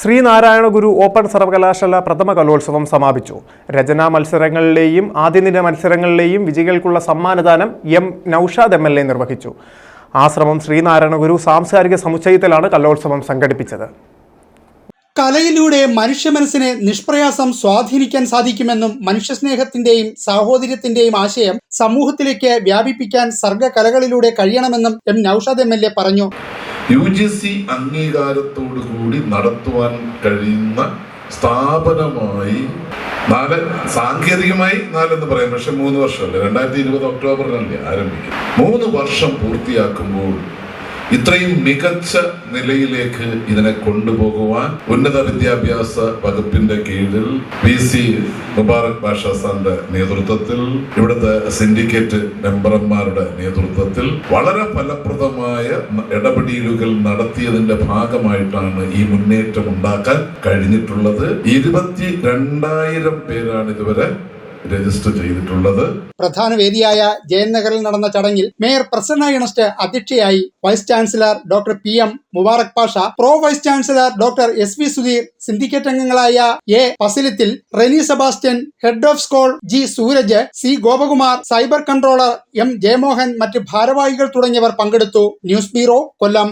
ശ്രീനാരായണ ഗുരു open സർവകലാശാല പ്രഥമ കലോത്സവം സമാപിച്ചു. രചനാ മത്സരങ്ങളിലെയും ആദ്യദിന മത്സരങ്ങളിലെയും വിജയികൾക്കുള്ള സമ്മാനദാനം M Noushad M L A നിർവഹിച്ചു. ആശ്രമം ശ്രീനാരായണ ഗുരു സാംസ്കാരിക സമുച്ചയത്തിലാണ് കലോത്സവം സംഘടിപ്പിച്ചത്. കലയിലൂടെ മനുഷ്യ മനസ്സിനെ നിഷ്പ്രയാസം സ്വാധീനിക്കാൻ സാധിക്കുമെന്നും മനുഷ്യസ്നേഹത്തിന്റെയും സാഹോദര്യത്തിന്റെയും ആശയം സമൂഹത്തിലേക്ക് വ്യാപിപ്പിക്കാൻ സർഗകലകളിലൂടെ കഴിയണമെന്നും M Noushad M L A പറഞ്ഞു. യു ജി സി അംഗീകാരത്തോടു കൂടി നടത്തുവാൻ കഴിയുന്ന സ്ഥാപനമായി നാല് സാങ്കേതികമായി നാലെന്ന് പറയാം. പക്ഷെ മൂന്ന് വർഷമല്ലേ. രണ്ടായിരത്തി ഇരുപത് ഒക്ടോബറിനല്ലേ ആരംഭിക്കും മൂന്ന് വർഷം പൂർത്തിയാക്കുമ്പോൾ ഇത്രയും മികച്ച നിലയിലേക്ക് ഇതിനെ കൊണ്ടുപോകുവാൻ ഉന്നത വിദ്യാഭ്യാസ വകുപ്പിന്റെ കീഴിൽ പി സി മുബാറക് ബാഷ സാറിന്റെ നേതൃത്വത്തിൽ ഇവിടുത്തെ സിൻഡിക്കേറ്റ് മെമ്പർമാരുടെ നേതൃത്വത്തിൽ വളരെ ഫലപ്രദമായ ഇടപെടലുകൾ നടത്തിയതിന്റെ ഭാഗമായിട്ടാണ് ഈ മുന്നേറ്റം ഉണ്ടാക്കാൻ കഴിഞ്ഞിട്ടുള്ളത്. ഇരുപത്തി രണ്ടായിരം പേരാണ് ഇതുവരെ രജിസ്റ്റർ ചെയ്തിട്ടുള്ളത്. പ്രധാന വേദിയായ ജയനഗറിൽ നടന്ന ചടങ്ങിൽ മേയർ പ്രസന്ന ഇണസ്റ്റ് അധ്യക്ഷയായി vice chancellor doctor P M Mubarak Pasha pro vice chancellor doctor S V Sudheer syndicate അംഗങ്ങളായ A ഫസിലിത്തിൽ Reni Sebastian head of school G Sooraj C Gopakumar cyber controller M Jayamohan മറ്റ് ഭാരവാഹികൾ തുടങ്ങിയവർ പങ്കെടുത്തു. News bureau Kollam.